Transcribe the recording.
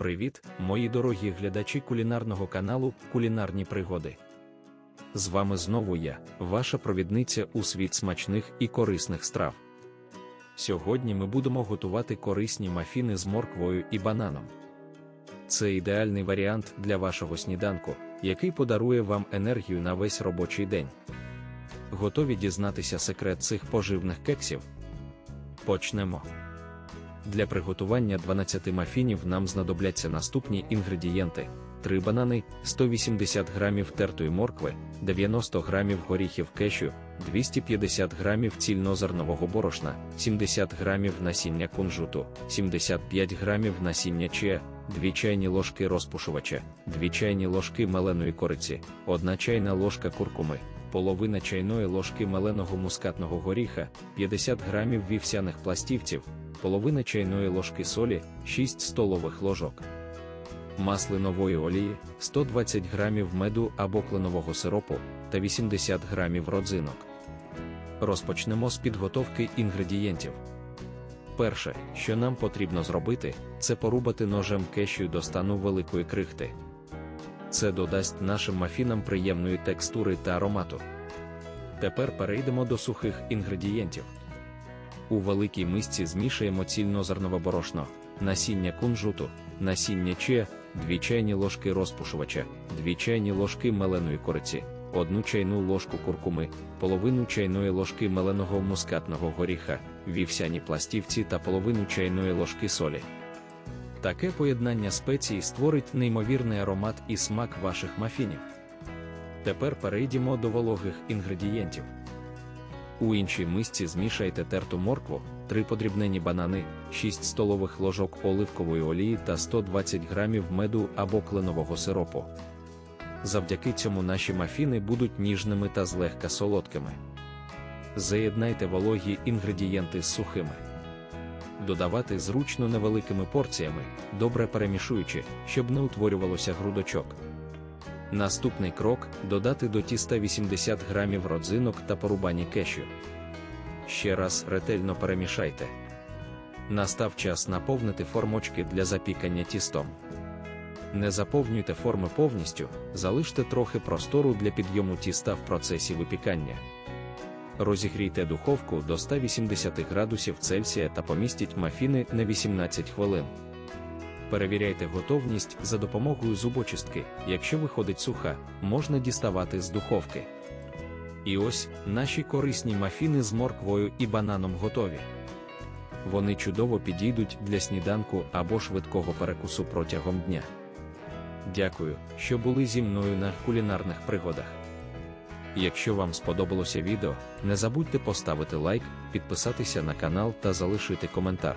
Привіт, мої дорогі глядачі кулінарного каналу Кулінарні пригоди. З вами знову я, ваша провідниця у світ смачних і корисних страв. Сьогодні ми будемо готувати корисні мафіни з морквою і бананом. Це ідеальний варіант для вашого сніданку, який подарує вам енергію на весь робочий день. Готові дізнатися секрет цих поживних кексів? Почнемо. Для приготування 12 мафінів нам знадобляться наступні інгредієнти: 3 банани, 180 г тертої моркви, 90 г горіхів кешю, 250 г цільнозернового борошна, 70 г насіння кунжуту, 75 г насіння чия, 2 чайні ложки розпушувача, 2 чайні ложки меленої кориці, 1 чайна ложка куркуми, половина чайної ложки меленого мускатного горіха, 50 г вівсяних пластівців, половина чайної ложки солі, 6 столових ложок. Маслинової олії, 120 г меду або кленового сиропу та 80 г родзинок. Розпочнемо з підготовки інгредієнтів. Перше, що нам потрібно зробити, це порубати ножем кешю до стану великої крихти. Це додасть нашим мафінам приємної текстури та аромату. Тепер перейдемо до сухих інгредієнтів. У великій мисці змішаємо цільнозернове борошно, насіння кунжуту, насіння чия, 2 чайні ложки розпушувача, 2 чайні ложки меленої кориці, 1 чайну ложку куркуми, половину чайної ложки меленого мускатного горіха, вівсяні пластівці та половину чайної ложки солі. Таке поєднання спецій створить неймовірний аромат і смак ваших мафінів. Тепер перейдемо до вологих інгредієнтів. У іншій мисці змішайте терту моркву, 3 подрібнені банани, 6 столових ложок оливкової олії та 120 грамів меду або кленового сиропу. Завдяки цьому наші мафіни будуть ніжними та злегка солодкими. Заєднайте вологі інгредієнти з сухими. Додавати зручно невеликими порціями, добре перемішуючи, щоб не утворювалося грудочок. Наступний крок додати до тіста 80 грамів родзинок та порубані кешю. Ще раз ретельно перемішайте. Настав час наповнити формочки для запікання тістом. Не заповнюйте форми повністю, залиште трохи простору для підйому тіста в процесі випікання. Розігрійте духовку до 180 градусів Цельсія та помістіть мафіни на 18 хвилин. Перевіряйте готовність за допомогою зубочистки, якщо виходить суха, можна діставати з духовки. І ось наші корисні мафіни з морквою і бананом готові. Вони чудово підійдуть для сніданку або швидкого перекусу протягом дня. Дякую, що були зі мною на кулінарних пригодах. Якщо вам сподобалося відео, не забудьте поставити лайк, підписатися на канал та залишити коментар.